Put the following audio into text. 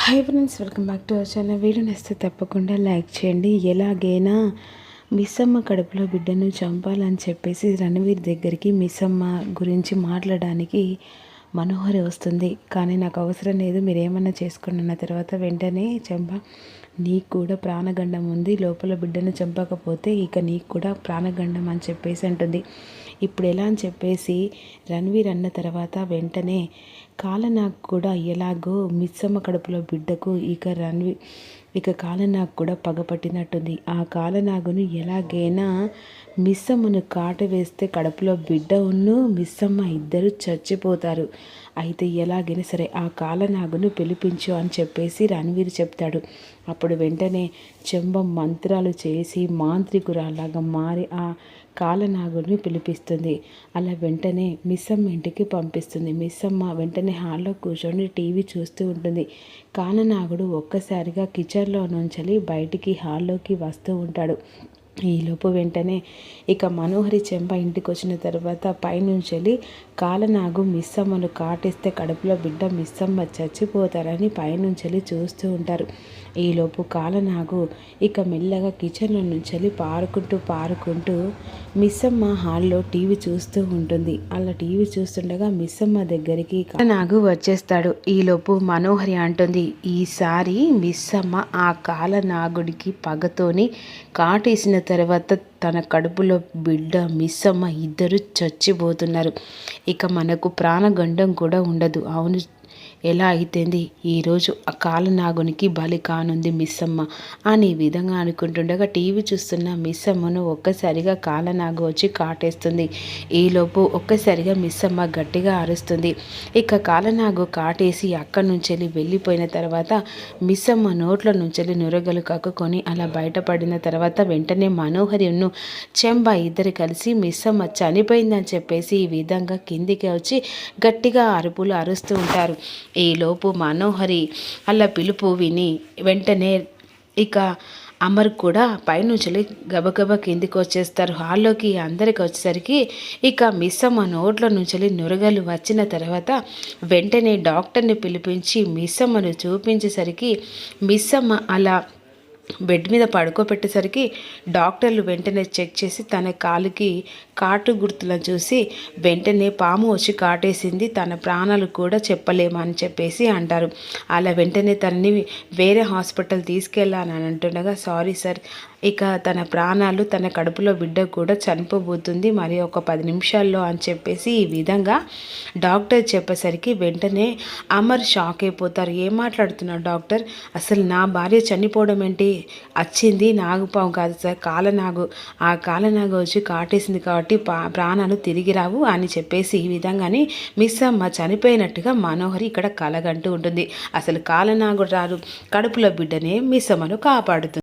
Hi friends welcome back to our channel video నచ్చితే తప్పకుండా like చేయండి. ఎలాగైనా మిస్సమ్మ కడుపులో బిడ్డను చంపాలని చెప్పేసి రణవీర్ దగ్గరికి మిస్సమ్మ గురించి మాట్లాడడానికి మనోహరి వస్తుంది. కానీ నాకు అవసరం లేదు మీరు ఏమన్నా అన్న తర్వాత వెంటనే చంప. నీకు కూడా ప్రాణగండం ఉంది. లోపల బిడ్డను చంపకపోతే ఇక నీకు కూడా ప్రాణగండం అని చెప్పేసి అంటుంది. ఇప్పుడు ఎలా అని చెప్పేసి రణవీర్ అన్న తర్వాత వెంటనే కాలనాగ్ కూడా ఎలాగో మిస్సమ్మ కడుపులో బిడ్డకు ఇక రణ్వి ఇక కాలనాగ్ కూడా పగపట్టినట్టుంది ఆ కాలనాగును ఎలాగైనా మిస్సమ్మను కాట వేస్తే కడుపులో బిడ్డ ఉన్ను మిస్సమ్మ ఇద్దరు చచ్చిపోతారు. అయితే ఎలాగైనా సరే ఆ కాలనాగును పిలిపించు అని చెప్పేసి రణవీర్ చెప్తాడు. అప్పుడు వెంటనే చెంబం మంత్రాలు చేసి మాంత్రికురాలాగా మారి ఆ కాలనాగుని పిలిపిస్తుంది. అలా వెంటనే మిస్సమ్మ ఇంటికి పంపిస్తుంది. మిస్సమ్మ వెంటనే హాల్లో కూర్చొని టీవీ చూస్తూ ఉంటుంది. కాననాగుడు ఒక్కసారిగా కిచెన్లో నుంచి బయటికి హాల్లోకి వస్తూ ఉంటాడు. ఈలోపు వెంటనే ఇక మనోహరి చెంప ఇంటికి వచ్చిన తర్వాత పైనుంచి కాలనాగు మిస్సమ్మను కాటేస్తే కడుపులో బిడ్డ మిస్సమ్మ చచ్చిపోతారని పైనుంచి చూస్తూ ఉంటారు. ఈలోపు కాలనాగు ఇక మెల్లగా కిచెన్లో నుంచి పారుకుంటూ పారుకుంటూ మిస్సమ్మ హాల్లో టీవీ చూస్తూ ఉంటుంది. అలా టీవీ చూస్తుండగా మిస్సమ్మ దగ్గరికి కాలనాగు వచ్చేస్తాడు. ఈలోపు మనోహరి అంటుంది ఈసారి మిస్సమ్మ ఆ కాలనాగుడికి పగతోని కాటేసిన తర్వాత తన కడుపులో బిడ్డ మిస్సమ్మ ఇద్దరు చచ్చిపోతున్నారు. ఇక మనకు ప్రాణగండం కూడా ఉండదు. అవును ఎలా అయితేంది? ఈరోజు ఆ కాలనాగునికి బలి కానుంది మిస్సమ్మ అని ఈ విధంగా అనుకుంటుండగా టీవీ చూస్తున్న మిస్సమ్మను ఒక్కసారిగా కాలనాగు వచ్చి కాటేస్తుంది. ఈలోపు ఒక్కసారిగా మిస్సమ్మ గట్టిగా అరుస్తుంది. ఇక కాలనాగు కాటేసి అక్కడి నుంచి వెళ్ళిపోయిన తర్వాత మిస్సమ్మ నోట్ల నుంచి నురగలు కక్కుకొని అలా బయటపడిన తర్వాత వెంటనే మనోహరిను చెంబ ఇద్దరు కలిసి మిస్సమ్మ చనిపోయిందని చెప్పేసి ఈ విధంగా కిందికి వచ్చి గట్టిగా అరుపులు అరుస్తూ ఉంటారు. ఈలోపు మనోహరి అలా పిలుపు విని వెంటనే ఇక అమర్ కూడా పైనుంచి గబగబా కిందికి వచ్చేస్తారు. హాల్లోకి అందరికి వచ్చేసరికి ఇక మిస్సమ్మ నోట్ల నుంచి నురగలు వచ్చిన తర్వాత వెంటనే డాక్టర్ని పిలిపించి మిస్సమ్మను చూపించేసరికి మిస్సమ్మ అలా బెడ్ మీద పడుకోబెట్టేసరికి డాక్టర్లు వెంటనే చెక్ చేసి తన కాలుకి కాటు గుర్తులను చూసి వెంటనే పాము వచ్చి కాటేసింది తన ప్రాణాలు కూడా చెప్పలేమని చెప్పేసి అంటారు. అలా వెంటనే తనని వేరే హాస్పిటల్ తీసుకెళ్ళాలని అంటుండగా సారీ సార్ ఇక తన ప్రాణాలు తన కడుపులో బిడ్డ కూడా చనిపోబోతుంది మరి ఒక పది నిమిషాల్లో అని చెప్పేసి ఈ విధంగా డాక్టర్ చెప్పేసరికి వెంటనే అమర్ షాక్ అయిపోతారు. ఏం మాట్లాడుతున్నాడు డాక్టర్? అసలు నా భార్య చనిపోవడం ఏంటి? వచ్చింది నాగుపాము కాదు సార్ కాలనాగు. ఆ కాలనాగు వచ్చి కాటేసింది కాబట్టి ప్రాణాలు తిరిగి రావు అని చెప్పేసి ఈ విధంగానే మిస్ అమ్మ చనిపోయినట్టుగా మనోహరి ఇక్కడ కలగంటూ ఉంటుంది. అసలు కాలనాగు రారు కడుపులో బిడ్డనే మిస్ అమ్మను కాపాడుతుంది.